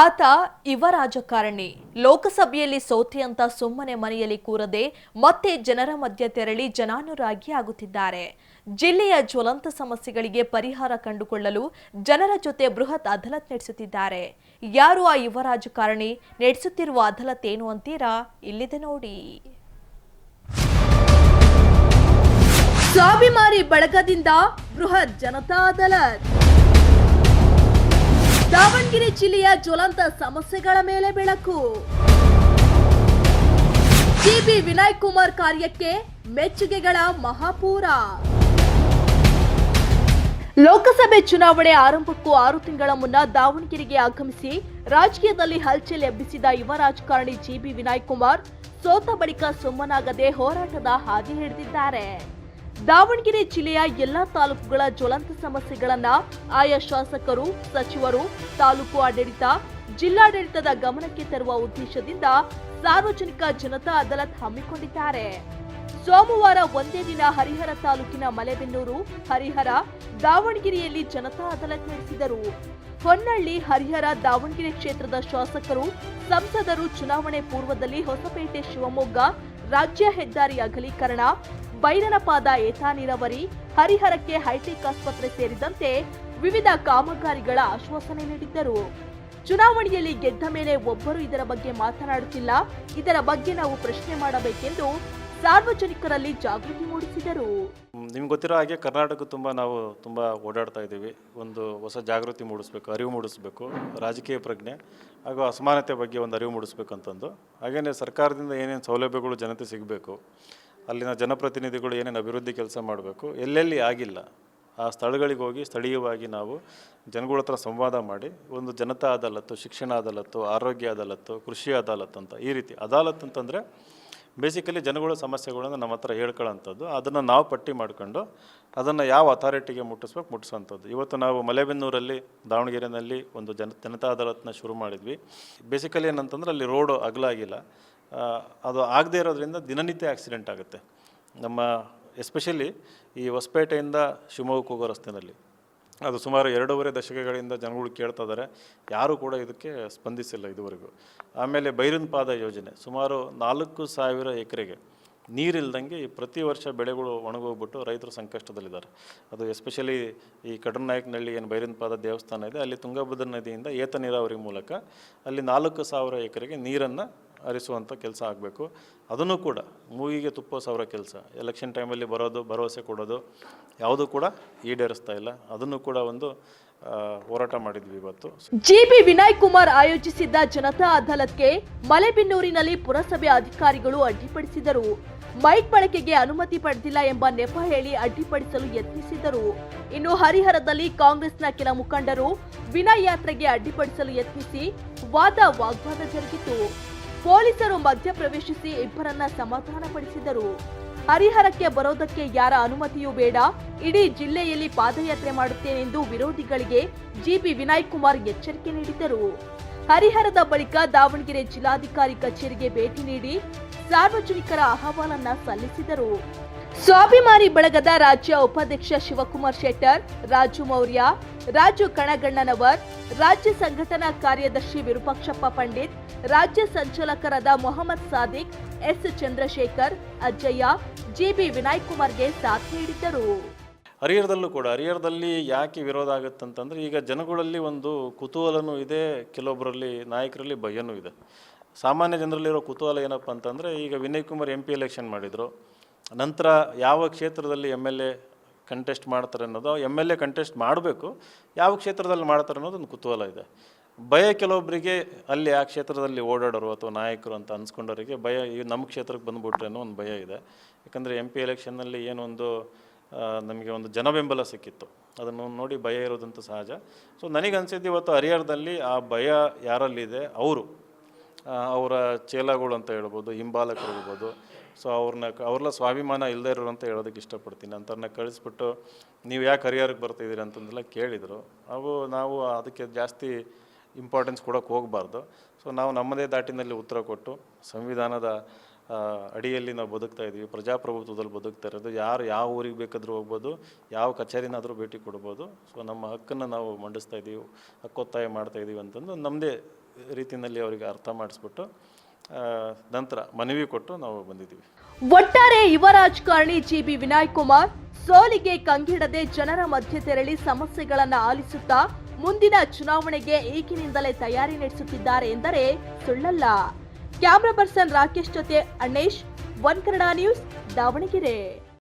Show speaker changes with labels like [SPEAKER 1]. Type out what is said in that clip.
[SPEAKER 1] ಆತ ಯುವ ರಾಜಕಾರಣಿ. ಲೋಕಸಭೆಯಲ್ಲಿ ಸೋತೆ ಅಂತ ಸುಮ್ಮನೆ ಮನೆಯಲ್ಲಿ ಕೂರದೆ ಮತ್ತೆ ಜನರ ಮಧ್ಯ ತೆರಳಿ ಜನಾನುರಾಗಿ ಆಗುತ್ತಿದ್ದಾರೆ. ಜಿಲ್ಲೆಯ ಜ್ವಲಂತ ಸಮಸ್ಯೆಗಳಿಗೆ ಪರಿಹಾರ ಕಂಡುಕೊಳ್ಳಲು ಜನರ ಜೊತೆ ಬೃಹತ್ ಅದಾಲತ್ ನಡೆಸುತ್ತಿದ್ದಾರೆ. ಯಾರು ಆ ಯುವ ರಾಜಕಾರಣಿ? ನಡೆಸುತ್ತಿರುವ ಅದಾಲತ್ ಏನು ಅಂತೀರಾ? ಇಲ್ಲಿದೆ ನೋಡಿ. ಸ್ವಾಭಿಮಾನಿ ಬಳಗದಿಂದ ಬೃಹತ್ ಜನತಾ ಅದಾಲತ್ ದಾವಣಗೆರೆ ಜಿಲ್ಲೆಯ ಜ್ವಲಂತ ಸಮಸ್ಯೆಗಳ ಮೇಲೆ ಬೆಳಕು. ಜಿಬಿ ವಿನಯ್ ಕುಮಾರ್ ಕಾರ್ಯಕ್ಕೆ ಮೆಚ್ಚುಗೆಗಳ ಮಹಾಪೂರ. ಲೋಕಸಭೆ ಚುನಾವಣೆ ಆರಂಭಕ್ಕೂ ಆರು ತಿಂಗಳ ಮುನ್ನ ದಾವಣಗೆರೆಗೆ ಆಗಮಿಸಿ ರಾಜಕೀಯದಲ್ಲಿ ಹಲ್ಚಲ್ ಎಬ್ಬಿಸಿದ ಯುವ ರಾಜಕಾರಣಿ ಜಿಬಿ ವಿನಯ್ ಕುಮಾರ್ ಸೋತ ಬಳಿಕ ಸುಮ್ಮನಾಗದೆ ಹೋರಾಟದ ಹಾದಿ ಹಿಡಿದಿದ್ದಾರೆ. ದಾವಣಗೆರೆ ಜಿಲ್ಲೆಯ ಎಲ್ಲಾ ತಾಲೂಕುಗಳ ಜ್ವಲಂತ ಸಮಸ್ಯೆಗಳನ್ನ ಆಯಾ ಶಾಸಕರು, ಸಚಿವರು, ತಾಲೂಕು ಆಡಳಿತ, ಜಿಲ್ಲಾಡಳಿತದ ಗಮನಕ್ಕೆ ತರುವ ಉದ್ದೇಶದಿಂದ ಸಾರ್ವಜನಿಕ ಜನತಾ ಅದಾಲತ್ ಹಮ್ಮಿಕೊಂಡಿದ್ದಾರೆ. ಸೋಮವಾರ ಒಂದೇ ದಿನ ಹರಿಹರ ತಾಲೂಕಿನ ಮಲೆಬೆನ್ನೂರು, ಹರಿಹರ, ದಾವಣಗೆರೆಯಲ್ಲಿ ಜನತಾ ಅದಾಲತ್ ನಡೆಸಿದರು. ಹೊನ್ನಳ್ಳಿ ಹರಿಹರ, ದಾವಣಗೆರೆ ಕ್ಷೇತ್ರದ ಶಾಸಕರು, ಸಂಸದರು ಚುನಾವಣೆ ಪೂರ್ವದಲ್ಲಿ ಹೊಸಪೇಟೆ ಶಿವಮೊಗ್ಗ, ರಾಜ್ಯ ಹೆದ್ದಾರಿ ಅಗಲೀಕರಣ ಬೈರನಪಾದ ಏತ ನೀರಾವರಿ, ಹರಿಹರಕ್ಕೆ ಹೈಟೆಕ್ ಆಸ್ಪತ್ರೆ ಸೇರಿದಂತೆ ವಿವಿಧ ಕಾಮಗಾರಿಗಳ ಆಶ್ವಾಸನೆ ನೀಡಿದ್ದರು. ಚುನಾವಣೆಯಲ್ಲಿ ಗೆದ್ದ ಮೇಲೆ ಒಬ್ಬರು ಇದರ ಬಗ್ಗೆ ಮಾತನಾಡುತ್ತಿಲ್ಲ. ಇದರ ಬಗ್ಗೆ ನಾವು ಪ್ರಶ್ನೆ ಮಾಡಬೇಕೆಂದು ಸಾರ್ವಜನಿಕರಲ್ಲಿ ಜಾಗೃತಿ ಮೂಡಿಸಿದರು.
[SPEAKER 2] ನಿಮ್ಗೆ ಗೊತ್ತಿರೋ ಹಾಗೆ ಕರ್ನಾಟಕ ತುಂಬ ನಾವು ತುಂಬ ಓಡಾಡ್ತಾ ಇದ್ದೀವಿ. ಒಂದು ಹೊಸ ಜಾಗೃತಿ ಮೂಡಿಸ್ಬೇಕು, ಅರಿವು ಮೂಡಿಸ್ಬೇಕು, ರಾಜಕೀಯ ಪ್ರಜ್ಞೆ ಹಾಗೂ ಅಸಮಾನತೆ ಬಗ್ಗೆ ಒಂದು ಅರಿವು ಮೂಡಿಸ್ಬೇಕಂತಂದು. ಹಾಗೇನೆ ಹಾಗೆಯೇ ಸರ್ಕಾರದಿಂದ ಏನೇನು ಸೌಲಭ್ಯಗಳು ಜನತೆ ಸಿಗಬೇಕು ಅಲ್ಲಿನ ಜನಪ್ರತಿನಿಧಿಗಳು ಏನೇನು ಅಭಿವೃದ್ಧಿ ಕೆಲಸ ಮಾಡಬೇಕು ಎಲ್ಲೆಲ್ಲಿ ಆಗಿಲ್ಲ ಆ ಸ್ಥಳಗಳಿಗೆ ಹೋಗಿ ಸ್ಥಳೀಯವಾಗಿ ನಾವು ಜನಗಳ ಹತ್ರ ಸಂವಾದ ಮಾಡಿ ಒಂದು ಜನತಾ ಅದಾಲತ್ತು ಶಿಕ್ಷಣ ಅದಾಲತ್ತು ಆರೋಗ್ಯ ಅದಾಲತ್ತು ಕೃಷಿ ಅದಾಲತ್ತು ಅಂತ ಈ ರೀತಿ ಅದಾಲತ್ ಅಂತಂದರೆ ಬೇಸಿಕಲಿ ಜನಗಳ ಸಮಸ್ಯೆಗಳನ್ನು ನಮ್ಮ ಹತ್ರ ಹೇಳ್ಕೊಳ್ಳೋಂಥದ್ದು ಅದನ್ನು ನಾವು ಪಟ್ಟಿ ಮಾಡಿಕೊಂಡು ಅದನ್ನು ಯಾವ ಅಥಾರಿಟಿಗೆ ಮುಟ್ಟಿಸ್ಬೇಕು ಮುಟ್ಟಿಸೋಂಥದ್ದು. ಇವತ್ತು ನಾವು ಮಲೆಬೆನ್ನೂರಲ್ಲಿ ದಾವಣಗೆರೆಯಲ್ಲಿ ಒಂದು ಜನ ಜನತಾ ಅದಾಲತ್ನ ಶುರು ಮಾಡಿದ್ವಿ. ಬೇಸಿಕಲಿ ಏನಂತಂದ್ರೆ ಅಲ್ಲಿ ರೋಡು ಅಗಲ ಆಗಿಲ್ಲ ಆ, ಅದು ಆಗದೇ ಇರೋದ್ರಿಂದ ದಿನನಿತ್ಯ ಆಕ್ಸಿಡೆಂಟ್ ಆಗುತ್ತೆ. ನಮ್ಮ ಎಸ್ಪೆಷಲಿ ಈ ಹೊಸಪೇಟೆಯಿಂದ ಶಿವಮೊಗ್ಗಕ್ಕೆ ಹೋಗೋ ರಸ್ತೆಯಲ್ಲಿ ಅದು ಸುಮಾರು ಎರಡೂವರೆ ದಶಕಗಳಿಂದ ಜನಗಳು ಕೇಳ್ತಾ ಇದ್ದಾರೆ. ಯಾರೂ ಕೂಡ ಇದಕ್ಕೆ ಸ್ಪಂದಿಸಿಲ್ಲ ಇದುವರೆಗೂ. ಆಮೇಲೆ ಬೈರನ್ ಪಾದ ಯೋಜನೆ, ಸುಮಾರು ನಾಲ್ಕು ಸಾವಿರ ಎಕರೆಗೆ ನೀರಿಲ್ದಂಗೆ ಈ ಪ್ರತಿ ವರ್ಷ ಬೆಳೆಗಳು ಒಣಗೋಗ್ಬಿಟ್ಟು ರೈತರು ಸಂಕಷ್ಟದಲ್ಲಿದ್ದಾರೆ. ಅದು ಎಸ್ಪೆಷಲಿ ಈ ಕಡನಾಯಕನಹಳ್ಳಿ ಏನು ಬೈರನ್ ಪಾದ ದೇವಸ್ಥಾನ ಇದೆ, ಅಲ್ಲಿ ತುಂಗಭದ್ರಾ ನದಿಯಿಂದ ಏತ ನೀರಾವರಿ ಮೂಲಕ ಅಲ್ಲಿ ನಾಲ್ಕು ಸಾವಿರ ಎಕರೆಗೆ ನೀರನ್ನು ಹರಿಸುವಂಥ ಕೆಲಸ ಆಗಬೇಕು. ಅದನ್ನು ಕೂಡ ಮೂಗಿಗೆ ತುಪ್ಪ ಸಾವಿರ ಕೆಲಸ. ಎಲೆಕ್ಷನ್ ಟೈಮಲ್ಲಿ ಬರೋದು, ಭರವಸೆ ಕೊಡೋದು ಯಾವುದೂ ಕೂಡ ಈಡೇರಿಸ್ತಾ ಇಲ್ಲ. ಅದನ್ನು ಕೂಡ ಒಂದು ಹೋರಾಟ ಮಾಡಿದ್ವಿ ಇವತ್ತು.
[SPEAKER 1] ಜಿಬಿ ವಿನಯ್ ಕುಮಾರ್ ಆಯೋಜಿಸಿದ್ದ ಜನತಾ ಅದಾಲತ್ಗೆ ಮಲೆಬೆನ್ನೂರಿನಲ್ಲಿ ಪುರಸಭೆ ಅಧಿಕಾರಿಗಳು ಅಡ್ಡಿಪಡಿಸಿದರು. ಮೈಕ್ ಬಳಕೆಗೆ ಅನುಮತಿ ಪಡೆದಿಲ್ಲ ಎಂಬ ನೆಪ ಹೇಳಿ ಅಡ್ಡಿಪಡಿಸಲು ಯತ್ನಿಸಿದರು ಇನ್ನು ಹರಿಹರದಲ್ಲಿ ಕಾಂಗ್ರೆಸ್ನ ಕೆಲ ಮುಖಂಡರು ವಿನಯ್ ಯಾತ್ರೆಗೆ ಅಡ್ಡಿಪಡಿಸಲು ಯತ್ನಿಸಿ ವಾದ ವಾಗ್ವಾದ ಜರುಗಿತು. ಪೊಲೀಸರು ಮಧ್ಯಪ್ರವೇಶಿಸಿ ಇಬ್ಬರನ್ನ ಸಮಾಧಾನಪಡಿಸಿದರು ಹರಿಹರಕ್ಕೆ ಬರೋದಕ್ಕೆ ಯಾರ ಅನುಮತಿಯೂ ಬೇಡ. ಇಡೀ ಜಿಲ್ಲೆಯಲ್ಲಿ ಪಾದಯಾತ್ರೆ ಮಾಡುತ್ತೇನೆಂದು ವಿರೋಧಿಗಳಿಗೆ ಜಿಪಿ ವಿನಯ್ ಕುಮಾರ್ ಎಚ್ಚರಿಕೆ ನೀಡಿದರು ಹರಿಹರದ ಬಳಿಕ ದಾವಣಗೆರೆ ಜಿಲ್ಲಾಧಿಕಾರಿ ಕಚೇರಿಗೆ ಭೇಟಿ ನೀಡಿ ಸಾರ್ವಜನಿಕರ ಅಹವಾಲನ್ನ ಸಲ್ಲಿಸಿದರು. ಸ್ವಾಭಿಮಾನಿ ಬಳಗದ ರಾಜ್ಯ ಉಪಾಧ್ಯಕ್ಷ ಶಿವಕುಮಾರ್ ಶೆಟ್ಟರ್, ರಾಜು ಮೌರ್ಯ, ರಾಜು ಕಣಗಣ್ಣನವರ್, ರಾಜ್ಯ ಸಂಘಟನಾ ಕಾರ್ಯದರ್ಶಿ ವಿರೂಪಾಕ್ಷಪ್ಪ ಪಂಡಿತ್ ರಾಜ್ಯ ಸಂಚಾಲಕರಾದ ಮೊಹಮ್ಮದ್ ಸಾದಿಕ್, ಎಸ್. ಚಂದ್ರಶೇಖರ್ ಅಜ್ಜಯ್ಯ ಜಿಬಿ ವಿನಾಯ್ ಕುಮಾರ್ಗೆ ಸಾಥ್ ನೀಡಿದ್ದರು.
[SPEAKER 2] ಹರಿಹರದಲ್ಲೂ ಕೂಡ, ಹರಿಹರದಲ್ಲಿ ಯಾಕೆ ವಿರೋಧ ಆಗುತ್ತಂತಂದರೆ, ಈಗ ಜನಗಳಲ್ಲಿ ಒಂದು ಕುತೂಹಲನೂ ಇದೆ ಕೆಲವೊಬ್ಬರಲ್ಲಿ ನಾಯಕರಲ್ಲಿ ಭಯನೂ ಇದೆ. ಸಾಮಾನ್ಯ ಜನರಲ್ಲಿರೋ ಕುತೂಹಲ ಏನಪ್ಪ ಅಂತಂದರೆ, ಈಗ Vinay Kumar M P election ಮಾಡಿದರು. ನಂತರ ಯಾವ ಕ್ಷೇತ್ರದಲ್ಲಿ ಎಂ ಎಲ್ ಎ ಕಂಟೆಸ್ಟ್ ಮಾಡ್ತಾರೆ ಅನ್ನೋದು ಎಂ ಎಲ್ ಎ ಕಂಟೆಸ್ಟ್ ಮಾಡಬೇಕು, ಯಾವ ಕ್ಷೇತ್ರದಲ್ಲಿ ಮಾಡ್ತಾರೆ ಅನ್ನೋದು ಒಂದು ಕುತೂಹಲ ಇದೆ. ಭಯ ಕೆಲವೊಬ್ಬರಿಗೆ ಅಲ್ಲಿ ಆ ಕ್ಷೇತ್ರದಲ್ಲಿ ಓಡಾಡೋರು ಅಥವಾ ನಾಯಕರು ಅಂತ ಅನ್ಸ್ಕೊಂಡವರಿಗೆ ಭಯ, ಈ ನಮ್ಮ ಕ್ಷೇತ್ರಕ್ಕೆ ಬಂದುಬಿಟ್ರೆ ಅನ್ನೋ ಒಂದು ಭಯ ಇದೆ. ಯಾಕಂದರೆ ಎಂ ಪಿ ಎಲೆಕ್ಷನ್ನಲ್ಲಿ ಏನೊಂದು ನಮಗೆ ಒಂದು ಜನಬೆಂಬಲ ಸಿಕ್ಕಿತ್ತು. ಅದನ್ನು ನೋಡಿ ಭಯ ಇರೋದಂತ ಸಹಜ. ಸೊ ನನಗೆ ಅನ್ಸಿದ್ದು ಇವತ್ತು ಹರಿಹರದಲ್ಲಿ ಆ ಭಯ ಯಾರಲ್ಲಿದೆ? ಅವರು. ಅವರ ಚೇಲಗಳು ಅಂತ ಹೇಳ್ಬೋದು, ಹಿಂಬಾಲಕರು ಇರ್ಬೋದು ಸೊ ಅವ್ರನ್ನ, ಅವ್ರಲ್ಲ ಸ್ವಾಭಿಮಾನ ಇಲ್ಲದೆ ಇರೋರು ಅಂತ ಹೇಳೋದಕ್ಕೆ ಇಷ್ಟಪಡ್ತೀನಿ. ಅಂಥವ್ರನ್ನ ಕಳಿಸ್ಬಿಟ್ಟು, ನೀವು ಯಾಕೆ ಹರಿಹರಕ್ಕೆ ಬರ್ತಿದ್ದೀರಿ ಅಂತಂದೆಲ್ಲ ಕೇಳಿದರು. ಅವು ನಾವು ಅದಕ್ಕೆ ಜಾಸ್ತಿ ಇಂಪಾರ್ಟೆನ್ಸ್ ಕೊಡೋಕೆ ಹೋಗಬಾರ್ದು. ಸೊ ನಾವು ನಮ್ಮದೇ ದಾಟಿನಲ್ಲಿ ಉತ್ತರ ಕೊಟ್ಟು, ಸಂವಿಧಾನದ ಅಡಿಯಲ್ಲಿ ನಾವು ಬದುಕ್ತಾ ಇದ್ದೀವಿ ಪ್ರಜಾಪ್ರಭುತ್ವದಲ್ಲಿ ಬದುಕ್ತಾ ಇರೋದು. ಯಾರು ಯಾವ ಊರಿಗೆ ಬೇಕಾದರೂ ಹೋಗ್ಬೋದು, ಯಾವ ಕಚೇರಿನಾದರೂ ಭೇಟಿ ಕೊಡ್ಬೋದು. ಸೊ ನಮ್ಮ ಹಕ್ಕನ್ನು ನಾವು ಮಂಡಿಸ್ತಾ ಇದ್ದೀವಿ ಹಕ್ಕೊತ್ತಾಯ ಮಾಡ್ತಾ ಇದ್ದೀವಿ ಅಂತಂದು ನಮ್ಮದೇ ರೀತಿಯಲ್ಲಿ ಅವರಿಗೆ ಅರ್ಥ ಮಾಡಿಸ್ಬಿಟ್ಟು ನಂತರ ಮನವಿ ಕೊಟ್ಟು ನಾವು ಬಂದಿದ್ದೀವಿ.
[SPEAKER 1] ಒಟ್ಟಾರೆ ಯುವ ರಾಜಕಾರಣಿ ಜಿ ಬಿ ವಿನಾಯ್ ಕುಮಾರ್ ಸೋಲಿಗೆ ಕಂಗಿಡದೆ ಜನರ ಮಧ್ಯೆ ತೆರಳಿ ಸಮಸ್ಯೆಗಳನ್ನು ಆಲಿಸುತ್ತಾ ಮುಂದಿನ ಚುನಾವಣೆಗೆ ಈಗಿನಿಂದಲೇ ತಯಾರಿ ನಡೆಸುತ್ತಿದ್ದಾರೆ ಎಂದರೆ ಸುಳ್ಳಲ್ಲ. ಕ್ಯಾಮ್ರಾ ಪರ್ಸನ್ ರಾಕೇಶ್ ಜೊತೆ ಅಣೇಶ್, ಒನ್ ಕನ್ನಡ ನ್ಯೂಸ್ ದಾವಣಗೆರೆ.